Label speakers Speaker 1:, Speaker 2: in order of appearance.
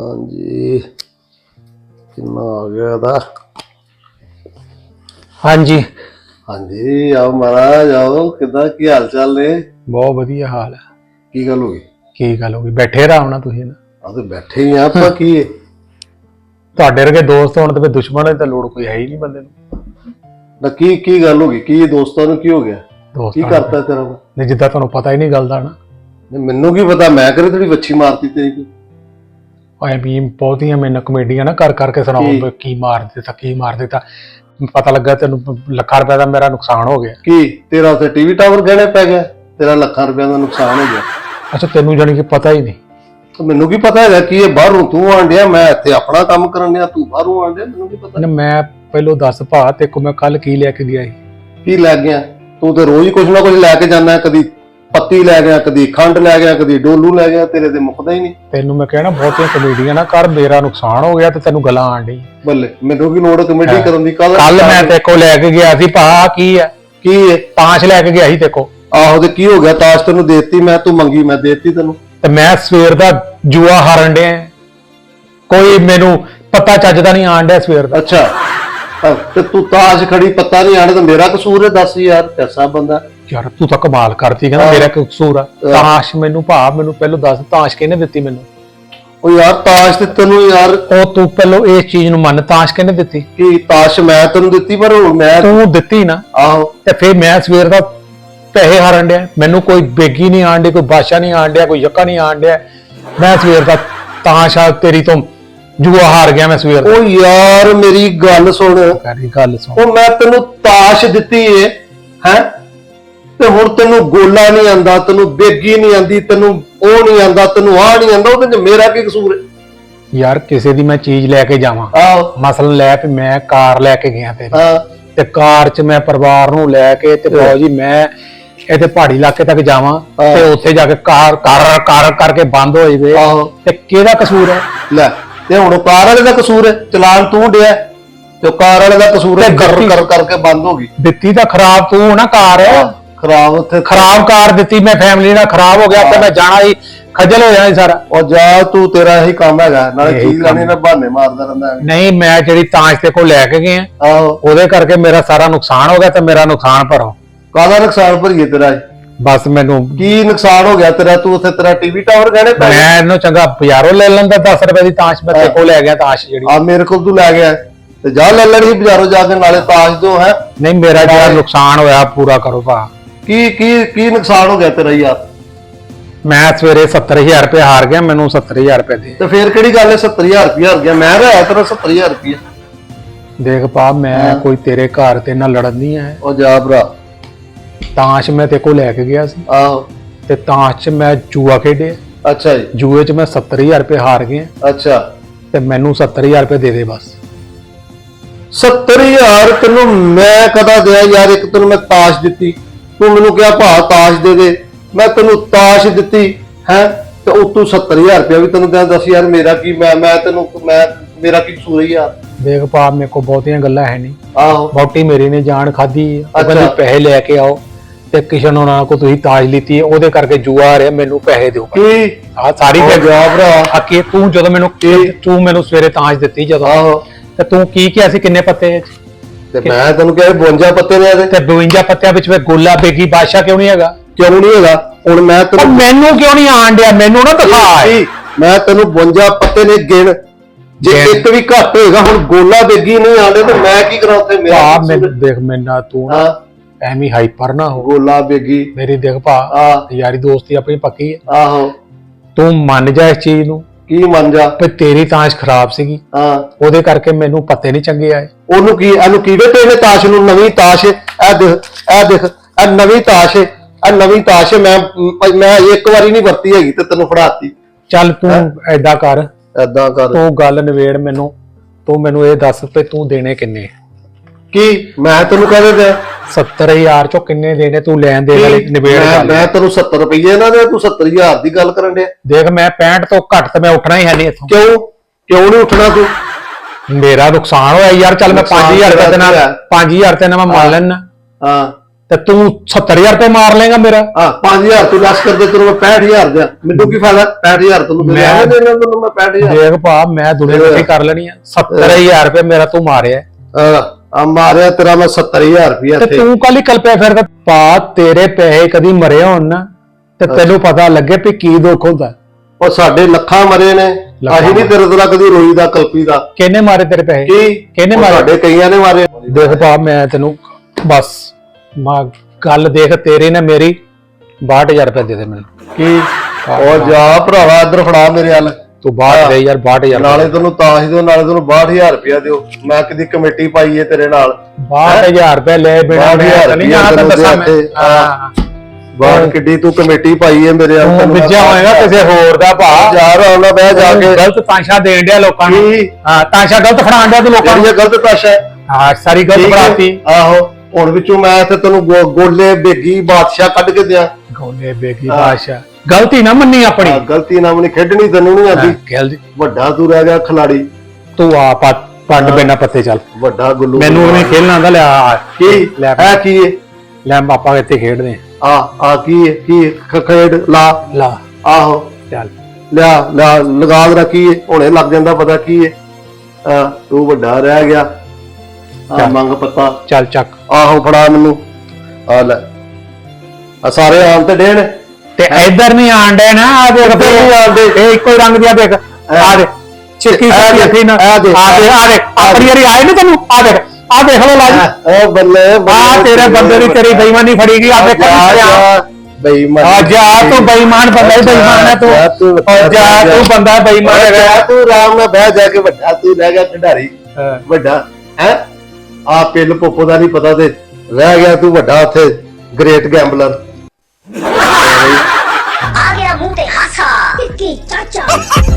Speaker 1: ਹਾਂਜੀ। ਕਿੰਨਾ ਆ ਗਿਆ ਦਾ
Speaker 2: ਹਾਂਜੀ।
Speaker 1: ਹਾਂਜੀ ਆਓ ਮਹਾਰਾਜ ਆਓ। ਕਿਦਾਂ ਕੀ ਹਾਲ ਚਾਲ ਨੇ?
Speaker 2: ਬਹੁਤ ਵਧੀਆ ਹਾਲ ਹੈ।
Speaker 1: ਕੀ ਗੱਲ ਹੋ ਗਈ?
Speaker 2: ਕੀ ਗੱਲ ਹੋ ਗਈ? ਬੈਠੇ ਰਹੋ ਨਾ ਤੁਸੀਂ ਨਾ।
Speaker 1: ਆ ਤੇ ਬੈਠੇ ਹੀ ਆ ਆਪਾਂ ਕੀ ਹੈ
Speaker 2: ਤੁਹਾਡੇ ਵਰਗੇ ਦੋਸਤ ਹੋਣ ਤੇ ਫਿਰ ਦੁਸ਼ਮਣ ਦੀ ਤਾਂ ਲੋੜ ਕੋਈ ਹੈ ਹੀ ਨਹੀਂ ਬੰਦੇ ਨੂੰ।
Speaker 1: ਨਾ ਕੀ ਕੀ ਗੱਲ ਹੋ ਗਈ? ਕੀ ਦੋਸਤਾਂ ਨੂੰ ਕੀ ਹੋ ਗਿਆ?
Speaker 2: ਦੋਸਤ
Speaker 1: ਕੀ ਕਰਤਾ ਤੇਰਾ?
Speaker 2: ਨਹੀਂ ਜਿੱਦਾਂ ਤੁਹਾਨੂੰ ਪਤਾ ਹੀ ਨਹੀਂ ਗੱਲ ਦਾ ਨਾ।
Speaker 1: ਨਹੀਂ, ਮੈਨੂੰ ਕੀ ਪਤਾ? ਮੈਂ ਕਰੇ ਥੋੜੀ ਵੱਛੀ ਮਾਰਤੀ ਤੇਰੀ ਕੋਈ?
Speaker 2: ਐ ਵੀ ਬਹੁਤੀਆਂ ਮੈਨੂੰ ਕਮੇਡੀਆਂ ਨਾ ਕਰ ਕਰਕੇ ਸੁਣਾਓ
Speaker 1: ਕੀ?
Speaker 2: ਵੀ ਕੀ ਮਾਰ ਦਿੱਤਾ ਕੀ ਮਾਰ ਦਿੱਤਾ। ਪਤਾ ਲੱਗਾ ਤੈਨੂੰ ਲੱਖਾਂ ਰੁਪਏ ਦਾ ਮੇਰਾ ਨੁਕਸਾਨ ਹੋ ਗਿਆ।
Speaker 1: ਕੀ? ਤੇਰਾ ਉੱਥੇ ਟੀਵੀ ਟਾਵਰ ਗਹਿਣੇ ਪੈ ਗਿਆ? ਤੇਰਾ ਲੱਖਾਂ ਰੁਪਏ ਦਾ ਨੁਕਸਾਨ ਹੋ ਗਿਆ।
Speaker 2: ਅੱਛਾ ਤੈਨੂੰ ਜਾਣੀ ਕਿ ਪਤਾ ਹੀ ਨਹੀਂ।
Speaker 1: ਤੇ ਮੈਨੂੰ ਕੀ ਪਤਾ ਹੈਗਾ ਕੀ ਇਹ ਬਾਹਰੋਂ ਤੂੰ ਆਣ ਡਿਆ ਮੈਂ ਇੱਥੇ ਆਪਣਾ ਕੰਮ ਕਰਨ ਡਿਆ ਤੂੰ ਬਾਹਰੋਂ ਆਣ ਡਿਆ ਮੈਨੂੰ ਕੀ ਪਤਾ?
Speaker 2: ਨਾ ਮੈਂ ਪਹਿਲੋਂ ਦੱਸ ਭਾ ਤੇ ਕੋ ਮੈਂ ਕੱਲ ਕੀ ਲੈ ਕੇ ਗਿਆ ਸੀ?
Speaker 1: ਕੀ ਲੈ ਗਿਆ? ਤੂੰ ਤੇ ਰੋਜ਼ ਕੁਝ ਨਾ ਕੁਝ ਲੈ ਕੇ ਜਾਂਦਾ ਕਦੀ ਪੱਤੀ ਲੈ ਗਿਆ ਕਦੀ ਖੰਡ ਲੈ ਗਿਆ ਕਦੀ ਡੋਲੂ ਲੈ ਗਿਆ ਤੇਰੇ ਤੇ ਮੁੱਕਦਾ ਹੀ ਨਹੀਂ।
Speaker 2: ਤੈਨੂੰ ਮੈਂ ਕਹਿਣਾ ਬਹੁਤੀਆਂ ਕਮੇਡੀਆਂ ਨਾ ਕਰ ਮੇਰਾ ਨੁਕਸਾਨ ਹੋ ਗਿਆ ਤੇ ਤੈਨੂੰ ਗੱਲਾਂ ਆਣ ਡਈ
Speaker 1: ਬੱਲੇ ਮੈਨੂੰ ਕੀ ਲੋੜ ਕਮੇਟੀ ਕਰਨ ਦੀ? ਕੱਲ
Speaker 2: ਕੱਲ ਮੈਂ ਤੇ ਕੋ ਲੈ ਕੇ ਗਿਆ ਸੀ ਭਾ ਕੀ ਹੈ
Speaker 1: ਕੀ ਹੈ
Speaker 2: ਤਾਂਸ਼ ਲੈ ਕੇ ਗਿਆ ਸੀ ਤੇ ਕੋ
Speaker 1: ਆਹੋ ਤੇ ਕੀ ਹੋ ਗਿਆ? ਤਾਸ਼ ਤੈਨੂੰ ਦੇਤੀ ਮੈਂ ਤੂੰ ਮੰਗੀ ਮੈਂ ਦੇਤੀ ਤੈਨੂੰ।
Speaker 2: ਤੇ ਮੈਂ ਸਵੇਰ ਦਾ ਜੂਆ ਹਾਰਨ ਡਿਆ। ਕੋਈ ਮੈਨੂੰ ਪਤਾ ਚੱਜਦਾ ਨਹੀਂ ਆਣ ਡਿਆ ਸਵੇਰ ਦਾ।
Speaker 1: ਅੱਛਾ। ਤੇ ਤੂੰ ਤਾਸ਼ ਖੜੀ ਪੱਤਾ ਨਹੀਂ ਆਣੇ ਤਾਂ ਮੇਰਾ ਕਸੂਰ ਹੈ ਦੱਸ ਯਾਰ ਕੈਸਾ ਬੰਦਾ?
Speaker 2: ਯਾਰ ਤੂੰ ਤਾਂ ਕਮਾਲ ਕਰਤੀ ਕਹਿੰਦਾ ਮੇਰਾ ਕੀ ਕਸੂਰ ਆ। ਤਾਸ਼ ਮੈਨੂੰ ਭਾ ਮੈਨੂੰ ਪਹਿਲਾਂ ਦੱਸ ਤਾਸ਼ ਕਿਹਨੇ ਦਿੱਤੀ ਮੈਨੂੰ?
Speaker 1: ਉਹ ਯਾਰ ਤਾਸ਼ ਤੇ ਤੈਨੂੰ ਯਾਰ
Speaker 2: ਉਹ ਤੂੰ ਪਹਿਲਾਂ ਇਸ ਚੀਜ਼ ਨੂੰ ਮੰਨ ਤਾਸ਼ ਕਿਹਨੇ ਦਿੱਤੀ?
Speaker 1: ਕੀ ਤਾਸ਼ ਮੈਂ ਤੈਨੂੰ ਦਿੱਤੀ ਪਰ ਹੁਣ ਮੈਂ
Speaker 2: ਤੂੰ ਦਿੱਤੀ ਨਾ।
Speaker 1: ਆਹੋ।
Speaker 2: ਤੇ ਫਿਰ ਮੈਂ ਸਵੇਰ ਦਾ ਪੈਸੇ ਹਾਰਨ ਡਿਆ। ਮੈਨੂੰ ਕੋਈ ਬੇਗੀ ਨਹੀਂ ਆਣ ਡਈ ਕੋਈ ਬਾਸ਼ਾ ਨਹੀਂ ਆਣ ਡਿਆ ਕੋਈ ਯੱਕਾ ਨਹੀਂ ਆਣ ਡਿਆ। ਮੈਂ ਸਵੇਰ ਦਾ ਤਾਸ਼ ਆ ਤੇਰੀ ਤੋਂ ਜੂਆ ਹਾਰ ਗਿਆ ਮੈਂ ਸਵੇਰ ਦਾ।
Speaker 1: ਉਹ ਯਾਰ ਮੇਰੀ ਗੱਲ ਸੁਣ।
Speaker 2: ਕਰੀ ਗੱਲ ਸੁਣ।
Speaker 1: ਉਹ ਮੈਂ ਤੈਨੂੰ ਤਾਸ਼ ਦਿੱਤੀ ਏ ਹੈ? ਤੇ ਹੁਣ ਤੈਨੂੰ ਗੋਲਾ ਨਹੀਂ ਆਂਦਾ ਤੈਨੂੰ ਬੇਗੀ ਨਹੀਂ ਆਂਦੀ ਤੈਨੂੰ ਉਹ ਨਹੀਂ ਆਂਦਾ ਤੈਨੂੰ ਆਹ ਨਹੀਂ ਆਂਦਾ ਉਹਦੇ ਚ ਮੇਰਾ ਕੀ ਕਸੂਰ ਹੈ?
Speaker 2: ਯਾਰ ਕਿਸੇ ਦੀ ਮੈਂ ਚੀਜ਼ ਲੈ ਕੇ ਜਾਵਾਂ।
Speaker 1: ਆਹੋ।
Speaker 2: ਮਸਲਨ ਲੈ ਵੀ ਮੈਂ ਕਾਰ ਲੈ ਕੇ ਗਿਆ ਤੇਰੀ।
Speaker 1: ਹਾਂ।
Speaker 2: ਤੇ ਕਾਰ 'ਚ ਮੈਂ ਪਰਿਵਾਰ ਨੂੰ ਲੈ ਕੇ ਤੇ ਬਾਊ ਜੀ ਮੈਂ ਇਹਦੇ ਪਹਾੜੀ ਇਲਾਕੇ ਤੱਕ ਜਾਵਾਂ ਤੇ ਉੱਥੇ ਜਾ ਕੇ ਕਾਰ ਕਾਰ ਕਾਰ ਕਰਕੇ ਬੰਦ ਹੋ ਜਾਵੇ।
Speaker 1: ਆਹੋ।
Speaker 2: ਤੇ ਕਿਹਦਾ ਕਸੂਰ ਹੈ?
Speaker 1: ਲੈ ਤੇ ਹੁਣ ਉਹ ਕਾਰ ਵਾਲੇ ਦਾ ਕਸੂਰ ਹੈ? ਚਲਾਨ ਤੂੰ ਡਿਆ ਤੇ ਉਹ ਕਾਰ ਵਾਲੇ ਦਾ ਕਸੂਰ ਹੈ?
Speaker 2: ਤੇ
Speaker 1: ਕਰ
Speaker 2: ਗੱਡੀ-
Speaker 1: ਕਰ ਕਰਕੇ ਬੰਦ ਹੋ ਗਈ।
Speaker 2: ਦਿੱਤੀ ਤਾਂ ਖਰਾਬ ਤੂੰ ਨਾ ਕਾਰ।
Speaker 1: ਖਰਾਬ ਉੱਥੇ
Speaker 2: ਖਰਾਬ ਕਾਰ ਦਿੱਤੀ ਮੈਂ ਫੈਮਿਲੀ ਨਾਲ ਖਰਾਬ ਹੋ ਗਿਆ ਤੇ ਮੈਂ ਜਾਣਾ ਹੀ ਖੱਜਲ ਹੋ ਜਾਣਾ ਸੀ ਸਾਰਾ।
Speaker 1: ਉਹ ਜਾ ਤੂੰ ਤੇਰਾ ਇਹੀ ਕੰਮ ਹੈਗਾ ਨਾਲੇ
Speaker 2: ਇਹੀ
Speaker 1: ਚੀਜ਼ ਲੈਣੀ ਨਾ ਬਹਾਨੇ ਮਾਰਦਾ ਰਹਿੰਦਾ ਐਵੇਂ।
Speaker 2: ਨਹੀਂ ਮੈਂ ਜਿਹੜੀ ਤਾਂਜ ਤੇ ਕੋ ਲੈ ਕੇ ਗਿਆ
Speaker 1: ਆਹੋ।
Speaker 2: ਉਹਦੇ ਕਰਕੇ ਮੇਰਾ ਸਾਰਾ ਨੁਕਸਾਨ ਹੋ ਗਿਆ ਤੇ ਮੇਰਾ ਨੁਕਸਾਨ ਭਰੋ।
Speaker 1: ਕਾਹਦਾ ਨੁਕਸਾਨ ਭਰੀਏ ਤੇਰਾ ਇਹ?
Speaker 2: ਬਸ ਮੈਨੂੰ
Speaker 1: ਕੀ ਨੁਕਸਾਨ ਹੋ ਗਿਆ ਤੇਰਾ? ਤੂੰ ਉੱਥੇ ਤੇਰਾ ਟੀਵੀ ਟਾਵਰ ਗਹਿਣੇ ਪੈ
Speaker 2: ਮੈਂ ਇਹਨੂੰ ਚੰਗਾ ਬਾਜ਼ਾਰੋਂ ਲੈ ਲੈਂਦਾ 10 ਰੁਪਏ ਦੀ ਤਾਂਸ਼ ਮੈਂ ਤੇ ਕੋ ਲੈ ਗਿਆ ਤਾਂਸ਼ ਜਿਹੜੀ।
Speaker 1: ਆ ਮੇਰੇ ਕੋਲ ਤੂੰ ਲੈ ਗਿਆ। ਤੇ ਜਾ ਲੈ ਲੈਣੀ ਬਾਜ਼ਾਰੋਂ ਜਾ ਕੇ ਨਾਲੇ ਤਾਜ ਦੋ ਹੈ।
Speaker 2: ਨਹੀਂ ਮੇਰਾ ਜਿਹੜਾ ਨੁਕਸਾਨ ਹੋਇਆ ਪੂਰਾ ਕਰੋ ਭਾ।
Speaker 1: ਕੀ ਕੀ ਕੀ ਨੁਕਸਾਨ ਹੋ ਗਿਆ ਤੇਰਾ ਯਾਰ?
Speaker 2: ਮੈਂ ਸਵੇਰੇ 70000 ਰੁਪਏ ਹਾਰ ਗਿਆ ਮੈਨੂੰ 70000 ਰੁਪਏ ਦੇ।
Speaker 1: ਤੇ ਫੇਰ ਕਿਹੜੀ ਗੱਲ ਹੈ? 70000 ਰੁਪਏ ਹਾਰ ਗਿਆ। ਮੈਂ ਰਿਹਾ ਤੇਰਾ 70000 ਰੁਪਏ।
Speaker 2: ਦੇਖ ਪਾ ਮੈਂ ਕੋਈ ਤੇਰੇ ਘਰ ਤੇ ਨਾਲ ਲੜਨ ਨਹੀਂ ਆਇਆ।
Speaker 1: ਉਹ ਜਾ ਭਰਾ।
Speaker 2: ਤਾਂਸ਼ ਮੈਂ ਤੇ ਕੋ ਲੈ ਕੇ ਗਿਆ ਸੀ।
Speaker 1: ਆਹੋ।
Speaker 2: ਤੇ ਤਾਂਸ਼ 'ਚ ਮੈਂ ਜੂਆ ਖੇਡਿਆ।
Speaker 1: ਅੱਛਾ ਜੀ।
Speaker 2: ਜੂਏ 'ਚ ਮੈਂ 70000 ਰੁਪਏ ਹਾਰ ਗਿਆ।
Speaker 1: ਅੱਛਾ।
Speaker 2: ਤੇ ਮੈਨੂੰ 70000 ਰੁਪਏ ਦੇ ਦੇ ਬਸ।
Speaker 1: 70000 ਤੈਨੂੰ ਮੈਂ ਕਦਾ ਦਿਆ ਯਾਰ? ਇੱਕ ਤੈਨੂੰ ਮੈਂ ਤਾਸ਼ ਦਿੱਤੀ। ਤੂੰ ਮੈਨੂੰ ਕਿਹਾ ਭਾ ਤਾਸ਼ ਦੇ ਦੇ। ਮੈਂ ਤੈਨੂੰ ਤਾਸ਼ ਦਿੱਤੀ ਹੈ? ਤੇ ਉਹ ਤੂੰ 70000 ਰੁਪਏ ਵੀ ਤੈਨੂੰ ਦਿਆਂ ਦੱਸ ਯਾਰ ਮੇਰਾ ਕੀ ਮੈਂ ਮੈਂ ਤੈਨੂੰ ਮੈਂ ਮੇਰਾ ਕੀ ਕਸੂਰ ਹੈ ਯਾਰ?
Speaker 2: ਦੇਖ ਪਾ ਮੇਰੇ ਕੋ ਬਹੁਤੀਆਂ ਗੱਲਾਂ ਹੈ ਨਹੀਂ।
Speaker 1: ਆਹੋ।
Speaker 2: ਬੌਟੀ ਮੇਰੀ ਨੇ ਜਾਨ ਖਾਦੀ। ਕਹਿੰਦੀ ਪੈਸੇ ਲੈ ਕੇ ਆਓ ਤੇ ਕਿਸ਼ਨ ਉਹਨਾਂ ਕੋ ਤੁਸੀਂ ਤਾਜ ਲਿੱਤੀ ਹੈ। ਉਹਦੇ ਕਰਕੇ ਜੂਆ ਆ ਰਿਹਾ ਮੈਨੂੰ ਪੈਸੇ ਦਿਓ।
Speaker 1: ਕੀ?
Speaker 2: ਆ ਸਾਰੀ ਫਿਰ
Speaker 1: ਜਾ ਭਰਾ।
Speaker 2: ਅੱਕੇ ਤੂੰ ਜਦੋਂ ਮੈਨੂੰ ਤੂੰ ਮੈਨੂੰ ਸਵੇਰੇ ਤਾਜ ਦਿੱਤੀ ਜਦੋਂ।
Speaker 1: ਆਹੋ।
Speaker 2: ਤੇ ਤੂੰ ਕੀ ਕਿਹਾ ਸੀ? ਕਿੰਨੇ ਪੱਤੇ?
Speaker 1: ਤੇ ਮੈਂ ਤੈਨੂੰ ਕਿਹਾ 52 ਪੱਤੇ ਨੇ ਇਹਦੇ।
Speaker 2: ਤੇ 52 ਪੱਤਿਆਂ ਵਿੱਚ ਵੇ ਗੋਲਾ ਬੇਗੀ ਬਾਦਸ਼ਾਹ ਕਿਉਂ ਨਹੀਂ ਹੈਗਾ?
Speaker 1: ਕਿਉਂ ਨਹੀਂ ਹੈਗਾ? ਹੁਣ ਮੈਂ
Speaker 2: ਉਹ
Speaker 1: ਤੈਨੂੰ
Speaker 2: ਮੈਨੂੰ ਕਿਉਂ ਨਹੀਂ ਆਣ ਡਿਆ? ਮੈਨੂੰ ਨਾ ਦਿਖਾ?
Speaker 1: ਮੈਂ ਤੈਨੂੰ 52 ਪੱਤੇ ਨੇ ਗਿਣ। ਜੇ
Speaker 2: ਗਿਣ।
Speaker 1: ਇੱਕ ਵੀ ਘੱਟ ਹੋਏਗਾ ਹੁਣ ਗੋਲਾ ਬੇਗੀ ਨਹੀਂ ਆਂਦੇ ਤੇ ਮੈਂ ਕੀ ਕਰਾਂ ਉੱਥੇ? ਮੇਰਾ
Speaker 2: ਭਾ
Speaker 1: ਕੀ
Speaker 2: ਮੈਂ
Speaker 1: ਕਸੂਰ ਹੈ?
Speaker 2: ਦੇਖ ਮੈਨਾਂ ਤੂੰ ਨਾ
Speaker 1: ਹਾਂ।
Speaker 2: ਐਵੇਂ ਹਾਈਪਰ ਨਾ ਹੋ।
Speaker 1: ਗੋਲਾ ਬੇਗੀ।
Speaker 2: ਮੇਰੀ ਦੇਖ ਭਾ ਯਾਰੀ ਦੋਸਤੀ ਆਪਣੀ ਪੱਕੀ ਹੈ।
Speaker 1: ਆਹੋ।
Speaker 2: ਤੂੰ ਮੰਨ ਜਾ ਇਸ ਚੀਜ਼ ਨੂੰ।
Speaker 1: ਕੀ ਮੰਨ ਜਾ?
Speaker 2: ਵੀ ਤੇਰੀ ਤਾਂਸ਼ ਖਰਾਬ ਸੀਗੀ।
Speaker 1: ਹਾਂ।
Speaker 2: ਉਹਦੇ ਕਰਕੇ ਮੈਨੂੰ ਪੱਤੇ ਨਹੀਂ ਚੰਗੇ ਆਏ।
Speaker 1: ਉਹਨੂੰ ਕੀ ਇਹਨੂੰ ਕਿਵੇਂ ਤੇ ਇਹਨੇ ਤਾਸ਼ ਨੂੰ ਨਵੀਂ ਤਾਸ਼ ਇਹ ਦੇਖ ਇਹ ਦੇਖ ਇਹ ਨਵੀਂ ਤਾਸ਼ ਇਹ ਨਵੀਂ ਤਾਸ਼ ਮੈਂ ਮੈਂ ਇੱਕ ਵਾਰੀ ਨਹੀਂ ਵਰਤੀ ਹੈਗੀ ਤੇ ਤੈਨੂੰ ਫੜਾਤੀ।
Speaker 2: ਚੱਲ ਤੂੰ ਐਡਾ ਕਰ।
Speaker 1: ਐਦਾਂ ਕਰ।
Speaker 2: ਤੂੰ ਗੱਲ ਨਿਬੇੜ ਮੈਨੂੰ। ਤੂੰ ਮੈਨੂੰ ਇਹ ਦੱਸ ਤੇ ਤੂੰ ਦੇਣੇ ਕਿੰਨੇ?
Speaker 1: ਕੀ? ਮੈਂ ਤੈਨੂੰ ਕਹਦੇ ਤੇ
Speaker 2: 70000 ਚੋਂ ਕਿੰਨੇ ਦੇਣੇ ਤੂੰ ਲੈਣ ਦੇ ਵਾਲੇ ਨਿਬੇੜ
Speaker 1: ਮੈਂ
Speaker 2: ਗੱਲ
Speaker 1: ਮੈਂ ਤੈਨੂੰ 70 ਰੁਪਏ ਨਾ ਦੇ ਤੂੰ 70000 ਦੀ ਗੱਲ ਕਰਨ ਡਿਆ।
Speaker 2: ਦੇਖ ਮੈਂ 65 ਤੋਂ ਘੱਟ ਤੇ ਮੈਂ ਉੱਠਣਾ ਹੀ ਹੈ ਨਹੀਂ ਇੱਥੋਂ।
Speaker 1: ਕਿਉਂ? ਕਿਉਂ ਨਹੀਂ ਉੱਠਣਾ ਤੂੰ?
Speaker 2: ਮੇਰਾ ਨੁਕਸਾਨ ਹੋਇਆ ਯਾਰ ਚੱਲ ਮੈਂ
Speaker 1: ਨੁਕਸਾਨ
Speaker 2: 5000 ਰੁਪਏ ਦੇ ਨਾਲ
Speaker 1: ਤੇਰਾ।
Speaker 2: 5000 ਤੇ ਨਾ ਮੈਂ ਮੰਨ ਲੈਣਾ
Speaker 1: ਹਾਂ।
Speaker 2: ਤੇ ਤੂੰ 70000 ਰੁਪਏ ਮਾਰ ਲੇਗਾ ਮੇਰਾ।
Speaker 1: ਹਾਂ 5000 ਤੂੰ ਲੈਸ ਕਰ ਦੇ ਤੈਨੂੰ ਮੈਂ 65000 ਦਿਆਂ। ਮੈਨੂੰ ਕੀ ਫਾਇਦਾ? 65000 ਤੈਨੂੰ
Speaker 2: ਮੈਂ-
Speaker 1: ਆਵੇ ਦੇਣਾ ਤੈਨੂੰ ਮੈਂ 65000
Speaker 2: ਦੇਖ ਭਾ ਮੈਂ ਦੁਨੀਆ ਇਕੱਠੀ ਕਰ ਲੈਣੀ ਆ। 70000 ਰੁਪਏ ਮੇਰਾ ਤੂੰ ਮਾਰਿਆ।
Speaker 1: ਆ ਮਾਰਿਆ ਤੇਰਾ ਮੈਂ 70000 ਰੁਪਇਆ
Speaker 2: ਤੇ
Speaker 1: ਤੇ
Speaker 2: ਕੱਲ ਕਲਪਿਆ ਫਿਰ ਭਾ ਤੇਰੇ ਪੈਸੇ ਕਦੀ ਮਰੇ ਹੋਣ ਨਾ ਤੇ ਤੈਨੂੰ ਪਤਾ ਲੱਗੇ ਵੀ ਕੀ ਦੁੱਖ ਹੁੰਦਾ।
Speaker 1: ਉਹ ਸਾਡੇ ਲੱਖਾਂ ਮਰੇ ਨੇ ਅਸੀਂ ਨਹੀਂ ਤੇਰੇ ਤੋਂ ਕਦੀ ਰੋਈ ਦਾ ਕਲਪੀ ਦਾ।
Speaker 2: ਕਿਹਨੇ ਮਾਰੇ ਤੇਰੇ ਪੈਸੇ?
Speaker 1: ਕੀ?
Speaker 2: ਕਿਹਨੇ ਮਾਰੇ?
Speaker 1: ਸਾਡੇ ਕਈਆਂ ਨੇ ਮਾਰੇ।
Speaker 2: ਦੇਖ ਭਾ ਮੈਂ ਤੈਨੂੰ ਬਸ ਮਾ ਗੱਲ ਦੇਖ ਤੇਰੀ ਨਾ ਮੇਰੀ 62000 ਰੁਪਏ ਦੇ ਦੇ ਮੈਨੂੰ।
Speaker 1: ਕੀ? ਉਹ ਜਾ ਭਰਾਵਾ ਇੱਧਰ ਫੜਾ ਮੇਰੇ ਹੱਲ
Speaker 2: ਤੂੰ ਬਾਹਰ ਦੇ ਯਾਰ 62000
Speaker 1: ਨਾਲੇ ਤੈਨੂੰ ਤਾਸ਼ ਦਿਓ ਨਾਲੇ ਤੈਨੂੰ 62000 ਰੁਪਇਆ ਦਿਓ। ਮੈਂ ਕਿਦੀ ਕਮੇਟੀ ਪਾਈ ਏ ਤੇਰੇ ਨਾਲ?
Speaker 2: 62000 ਰੁਪਏ ਲੈ ਬਿਨਾ
Speaker 1: 62000
Speaker 2: ਨਹੀਂ ਜਾਣਾ ਤਾਂ ਦੱਸਾਂ ਮੈਂ। ਹਾਂ।
Speaker 1: ਬਾਹਰ ਕਿੱਡੀ ਤੂੰ ਕਮੇਟੀ ਪਾਈ ਏ ਮੇਰੇ
Speaker 2: ਤੂੰ ਵਿੱਜਿਆ ਹੋਏਗਾ ਕਿਸੇ ਹੋਰ ਦਾ ਭਾ।
Speaker 1: ਯਾਰ ਆਉਣਾ ਬਹਿ ਜਾ ਕੇ।
Speaker 2: ਗਲਤ ਤਾਂਸ਼ਾ ਦੇਣ ਡਿਆ ਲੋਕਾਂ ਨੂੰ। ਹਾਂ ਤਾਂਸ਼ਾ ਗਲਤ ਫੜਾਉਣ ਡਿਆ ਤੂੰ ਲੋਕਾਂ ਨੂੰ।
Speaker 1: ਇਹ ਗਲਤ ਤਾਸ਼ਾ ਹੈ।
Speaker 2: ਹਾਂ ਸਾਰੀ ਗਲਤ
Speaker 1: ਹੈ?
Speaker 2: ਫੜਾਤੀ।
Speaker 1: ਆਹੋ ਹੁਣ ਵਿੱਚੋਂ ਮੈਂ ਇੱਥੇ ਤੈਨੂੰ ਗੋਲੇ ਬੇਗੀ ਬਾਦਸ਼ਾਹ ਕੱਢ ਕੇ ਦਿਆਂ।
Speaker 2: ਗੋਲੇ ਬੇਗੀ ਬਾਦਸ਼ਾਹ। ਗਲਤੀ ਨਾ ਮੰਨੀ ਆਪਣੀ।
Speaker 1: ਆਹ, ਗਲਤੀ ਨਾਲ ਮਨੀ ਖੇਡਣੀ ਤੈਨੂੰ ਨਹੀਂ ਆਦੀ
Speaker 2: ਗਲਤੀ
Speaker 1: ਵੱਡਾ ਤੂੰ ਰਹਿ ਗਿਆ ਖਿਲਾੜੀ।
Speaker 2: ਤੂੰ ਆ ਪਾ- ਪੰਡ ਬੇਨਾ ਪੱਤੇ ਚੱਲ।
Speaker 1: ਵੱਡਾ ਗੁੱਲੂ
Speaker 2: ਮੈਨੂੰ ਉਹਨੇ ਖੇਲਣਾ ਦਾ ਲਿਆ ਆ।
Speaker 1: ਕੀ?
Speaker 2: ਲੈ
Speaker 1: ਹੈ ਕੀ ਏ
Speaker 2: ਲੈ ਆਪਾਂ ਇੱਥੇ ਖੇਡਦੇ
Speaker 1: ਆ। ਆ ਕੀ ਕੀ? ਖ- ਖੇਡ ਲਾ।
Speaker 2: ਲਾ।
Speaker 1: ਆਹੋ।
Speaker 2: ਚੱਲ।
Speaker 1: ਲਿਆ ਲਿਆ ਲਗਾ ਦੇ ਕੀ ਏ ਹੁਣੇ ਲੱਗ ਜਾਂਦਾ ਪਤਾ ਕੀ ਏ ਆ ਤੂੰ ਵੱਡਾ ਰਹਿ ਗਿਆ। ਆ। ਮੰਗ ਪੱਤਾ।
Speaker 2: ਚੱਲ ਚੱਕ।
Speaker 1: ਆਹੋ ਫੜਾ ਮੈਨੂੰ। ਆ ਲੈ। ਆ ਸਾਰੇ ਆਮ ਤੇ ਡੇਣ
Speaker 2: ਤੇ ਇੱਧਰ ਨਹੀਂ ਆਣ ਡੇ ਨਾ ਆ ਦੇਖ
Speaker 1: ਇੱਧਰ ਨਹੀਂ ਆਉਣ।
Speaker 2: ਇਹ ਇੱਕੋ ਹੀ ਰੰਗ ਦੀਆਂ ਦੇਖ ਆ ਦੇ ਚਿੱਕੀ
Speaker 1: ਦੇਖ,
Speaker 2: ਅੱਖੀ ਨਾ ਆ
Speaker 1: ਦੇਖ,
Speaker 2: ਦੇ ਆ ਦੇ ਆਪਣੀ ਵਾਰੀ ਆਏ ਨੀ ਤੈਨੂੰ? ਆ ਦੇਖ ਆ ਦੇਖ ਲੋ ਲਾਜ
Speaker 1: ਓ ਬੱਲੇ
Speaker 2: ਆ ਤੇਰੇ ਬੰਦੇ ਦੀ ਤੇਰੀ ਬੇਈਮਾਨੀ ਫੜੀ ਗਈ ਆ ਦੇਖ
Speaker 1: ਬੇਈਮਾਨ
Speaker 2: ਆ ਜਾ ਤੂੰ ਬੇਈਮਾਨ ਬੰਦਾ ਹੀ ਬੇਈਮਾਨ ਹੈ ਤੂੰ।
Speaker 1: ਜਾ ਤੂੰ
Speaker 2: ਓ ਜਾ ਤੂੰ ਬੰਦਾ ਬੇਈਮਾਨ
Speaker 1: ਜਾ
Speaker 2: ਹੈਗਾ।
Speaker 1: ਤੂੰ ਆਰਾਮ ਨਾਲ ਬਹਿ ਜਾ ਕੇ ਵੱਡਾ ਤੂੰ ਰਹਿ ਗਿਆ ਖਿਡਾਰੀ।
Speaker 2: ਹਾਂ।
Speaker 1: ਵੱਡਾ ਹੈ? ਆ ਪਿੱਲ ਪੋਪੋ ਦਾ ਨਹੀਂ ਪਤਾ ਤੇ ਰਹਿ ਗਿਆ ਤੂੰ ਵੱਡਾ ਉੱਥੇ ਗ੍ਰੇਟ ਗੈਂਬਲਰ।
Speaker 3: Thank you.